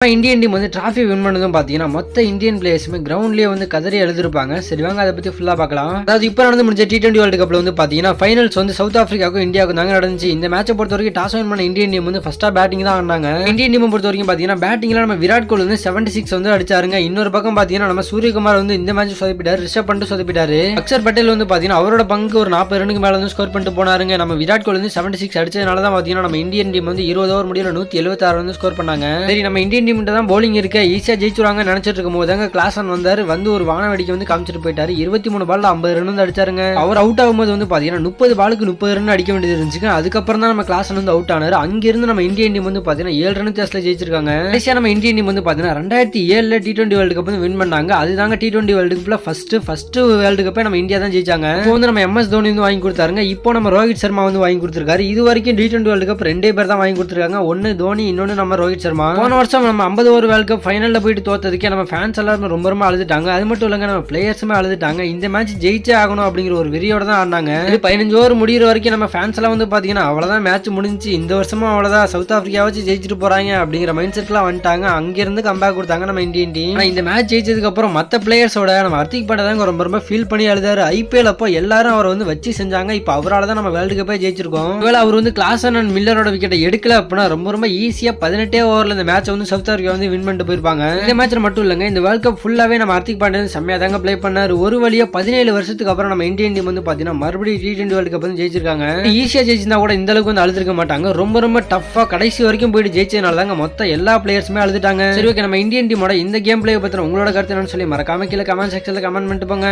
இப்போ Indian team வந்து trophy win பண்ணதும் பார்த்தீங்கன்னா மொத்த இந்தியன் பிளேயர்ஸுமே கிரவுண்ட்லேயே வந்து கதறி எழுதிருப்பாங்க சரி வாங்க அதை பற்றி ஃபுல்லாக பார்க்கலாம். அதாவது இப்போ நடந்து முடிஞ்ச டி டுவெண்ட்டி வேர்ல்டு கப்பில் வந்து பார்த்தீங்கன்னா ஃபைனல்ஸ் வந்து சவுத் ஆஃப்ரிக்காவுக்கும் இந்தியாவுக்கும் தாங்க நடந்துச்சு. இந்த மேட்சை பொறுத்த வரைக்கும் டாஸ் வின் பண்ண இந்தியன் டீம் வந்து ஃபஸ்ட்டாக பேட்டிங் தான் ஆனாங்க இந்தியன் டீம் பொறுத்த வரைக்கும் பார்த்தீங்கன்னா பேட்டிங்கில் நம்ம விராட் கோலி வந்து செவன்டி சிக்ஸ் வந்து அடிச்சாருங்க. இன்னொரு பக்கம் பார்த்தீங்கன்னா நம்ம சூரியகுமார் வந்து இந்த மேட்ச் சொதப்பிட்டார் ரிஷப் பண்ணிட்டு சொதப்பிட்டாரு. அக்ஷர் பட்டேல் வந்து பார்த்தீங்கன்னா அவரோட பங்கு ஒரு நாற்பது ரனுக்கு மேலே வந்து ஸ்கோர் பண்ணிட்டு போனாருங்க. நம்ம விராட் கோலி வந்து செவன்டி சிக்ஸ் அடிச்சதுனால தான் பார்த்தீங்கன்னா நம்ம இந்தியன் டீம் வந்து இருபது ஓவர் முடியல நூற்றி எழுபத்தாறு வந்து ஸ்கோர் பண்ணாங்க. சரி நம்ம இந்தியன் டீம் தான் போலிங் இருக்க. ஈஸியாக ஜெயிச்சுருவாங்க நினச்சிட்டு இருக்கும் போது தாங்க கிளாசன் வந்தார். வந்து ஒரு வான வெடிக்கை வந்து காமிச்சிட்டு போயிட்டாரு. இருபத்தி மூணு பால்ல ஐம்பது ரன் வந்து அடிச்சாருங்க. அவர் அவுட் ஆகும்போது வந்து பார்த்தீங்கன்னா முப்பது பாலுக்கு முப்பது ரன் அடிக்க வேண்டியது இருந்துச்சுங்க. அதுக்கப்புறம் தான் நம்ம கிளாசன் வந்து அவுட் ஆனார். அங்கிருந்து நம்ம இந்தியன் டீம் வந்து பார்த்தீங்கன்னா ஏழு ரன் தேசத்தில் ஜெயிச்சிருக்காங்க. கடைசியாக நம்ம இந்தியன் டீம் வந்து பார்த்தீங்கன்னா ரெண்டாயிரத்தி ஏழில் டி டுவெண்ட்டி வேர்ல்டு கப் வந்து வின் பண்ணாங்க. அதுதாங்க டி டுவெண்ட்டி வேர்ல்டு கப்பில் ஃபர்ஸ்ட் ஃபர்ஸ்ட் வேர்ல்டு கப்பே நம்ம இந்தியா தான் ஜெயிச்சாங்க. இப்போ வந்து நம்ம எம்எஸ் தோனி வந்து வாங்கி கொடுத்தாருங்க. இப்போ நம்ம ரோஹித் சர்மா வந்து வாங்கி கொடுத்துருக்காரு. இது வரைக்கும் டி டுவெண்ட்டி வேர்ல்டு கப் ரெண்டே பேர் தான் வாங்கி கொடுத்துருக்காங்க. ஒன்று தோனி இன்னொன்னு நம்ம ரோஹித் சர்மா போன வருஷம் நம்ம நம்ம ஐம்பது ஓவர் வேர்ல்டு கப் ஃபைனலில் போயிட்டு தோத்ததுக்கே நம்ம ஃபேன்ஸ் எல்லாருமே ரொம்ப ரொம்ப அழுதுட்டாங்க. அது மட்டும் இல்லைங்க நம்ம பிளேயர்ஸுமே அழுதுட்டாங்க. இந்த மேட்ச் ஜெயிச்சே ஆகணும் அப்படிங்கிற ஒரு வெறியோட தான் ஆடினாங்க. இது பதினஞ்சு ஓவர் முடியிற வரைக்கும் நம்ம ஃபேன்ஸ் எல்லாம் வந்து பார்த்தீங்கன்னா அவ்வளோதான் மேட்ச் முடிஞ்சு இந்த வருஷமும் அவ்வளோதான் சவுத் ஆஃப்ரிக்கா வச்சு ஜெயிச்சிட்டு போகிறாங்க அப்படிங்கிற மைண்ட் செட்லாம் வந்துட்டாங்க. அங்கேருந்து கம்பேக் கொடுத்தாங்க நம்ம இந்தியன் டீம் இந்த மேட்ச் ஜெயிச்சதுக்கப்புறம் மற்ற பிளேயர்ஸோட நம்ம ஹர்திக் பண்டதாங்க ரொம்ப ரொம்ப ஃபீல் பண்ணி அழுதாரு. ஐபிஎல் அப்போ எல்லாரும் அவரை வந்து வச்சு செஞ்சாங்க. இப்போ அவரால் தான் நம்ம வேர்ல்டு கப்பே ஜெயிச்சிருக்கோம். ஒருவேளை அவர் வந்து கிளாஸ் அண்ட் மில்லரோட விக்கெட்டை எடுக்கல அப்படின்னா ரொம்ப ரொம்ப ஈஸியாக பதினெட்டே ஓவரில் இந்த மேட்சை வந்து சவுத் ஆஃப்ரிக்கா வந்து வின் பண்ணிட்டு போயிருப்பாங்க. இந்த மேட்ச்ல மட்டும் இல்லைங்க இந்த வேர்ல்ட் கப் ஃபுல்லாவே நம்ம ஹர்திக் பாண்டே செம்மையா செம்மையாக தாங்க பிளே பண்ணாரு. ஒரு வழியா பதினேழு வருஷத்துக்கு அப்புறம் நம்ம இந்தியன் டீம் வந்து பார்த்தீங்கன்னா மறுபடியும் டி டுவெண்ட்டி வேர்ல்ட் கப் வந்து ஜெயிச்சிருக்காங்க. ஈஸியாக ஜெயிச்சிருந்தா கூட இந்த அளவுக்கு வந்து அழுதுருக்க மாட்டாங்க. ரொம்ப ரொம்ப டஃபா கடைசி வரைக்கும் போயிட்டு ஜெயிச்சதுனால தாங்க மொத்த எல்லா பிளேயர்ஸுமே அழுதுட்டாங்க. சரி ஓகே நம்ம இந்தியன் டீமோட இந்த கேம் பிளே பத்தின உங்களோட கருத்து என்னன்னு சொல்லி மறக்காம கீழே கமெண்ட் செக்ஷன்ல கமெண்ட் பண்ணிட்டு போங்க.